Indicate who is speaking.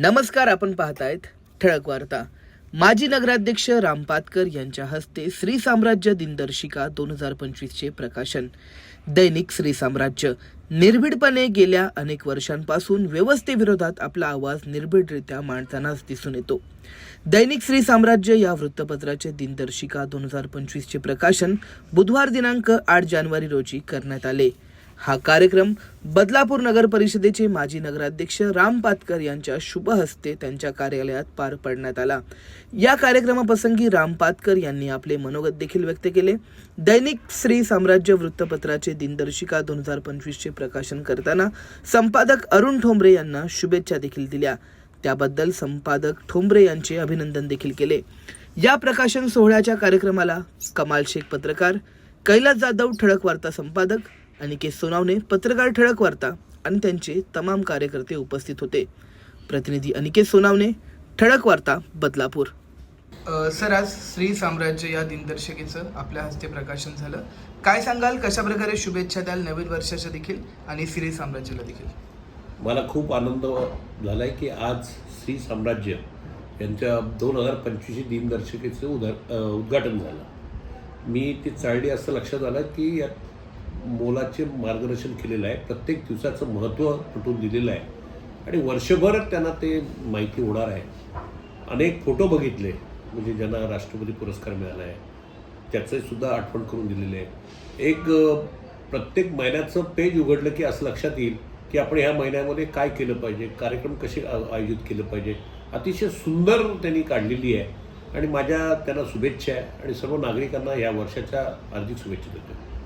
Speaker 1: नमस्कार आपण पाहतायत ठळक वार्ता. माजी नगराध्यक्ष राम पातकर यांच्या हस्ते श्री साम्राज्य दिनदर्शिका दोन हजार पंचवीसचे प्रकाशन. दैनिक श्री साम्राज्य. निर्भीडपणे गेल्या अनेक वर्षांपासून व्यवस्थेविरोधात आपला आवाज निर्भीडरित्या मांडतानाच दिसून येतो. दैनिक श्री साम्राज्य या वृत्तपत्राचे दिनदर्शिका दोन हजार पंचवीसचे प्रकाशन बुधवार दिनांक आठ जानेवारी रोजी करण्यात आले. हा कार्यक्रम बदलापूर नगर परिषदेचे माजी नगराध्यक्ष राम पातकर यांच्या शुभ हस्ते त्यांच्या कार्यालयात पार पडण्यात आला. या कार्यक्रमाप्रसंगी राम पातकर यांनी आपले मनोगत देखील व्यक्त केले. दैनिक श्री साम्राज्य वृत्तपत्राचे दिनदर्शिका दोन हजार पंचवीसचे प्रकाशन करताना संपादक अरुण ठोंबरे यांना शुभेच्छा देखील दिल्या. त्याबद्दल संपादक ठोंबरे यांचे अभिनंदन देखील केले. या प्रकाशन सोहळ्याच्या कार्यक्रमाला कमाल शेख पत्रकार कैलास जाधव ठळक वार्ता संपादक अनिकेत सोनावणे पत्रकार ठळक वार्ता आणि त्यांचे तमाम कार्यकर्ते उपस्थित होते. प्रतिनिधी अनिकेत सोनावणे ठळक वार्ता बदलापूर. सर आज श्री साम्राज्य या दिनदर्शिकेचं आपल्या हस्ते प्रकाशन झालं. काय सांगाल? कशा प्रकारे शुभेच्छा द्याल नवीन वर्षाच्या देखील आणि श्री साम्राज्याला देखील?
Speaker 2: मला खूप आनंद झाला आहे की आज श्री साम्राज्य यांच्या दोन हजार पंचवीस दिनदर्शिकेचं उदा उद्घाटन झालं. मी ती चाळली असं लक्षात आलं की यात मोलाचे मार्गदर्शन केलेलं आहे. प्रत्येक दिवसाचं महत्त्व पटवून दिलेलं आहे. आणि वर्षभर त्यांना ते माहिती होणार आहे. अनेक फोटो बघितले म्हणजे ज्यांना राष्ट्रपती पुरस्कार मिळाला आहे. त्याचंसुद्धा आठवण करून दिलेले आहे. एक प्रत्येक महिन्याचं पेज उघडलं की असं लक्षात येईल की आपण ह्या महिन्यामध्ये काय केलं पाहिजे कार्यक्रम कसे आयोजित केलं पाहिजे. अतिशय सुंदर त्यांनी काढलेली आहे. आणि माझ्या त्यांना शुभेच्छा आहे. आणि सर्व नागरिकांना या वर्षाच्या हार्दिक शुभेच्छा देतो.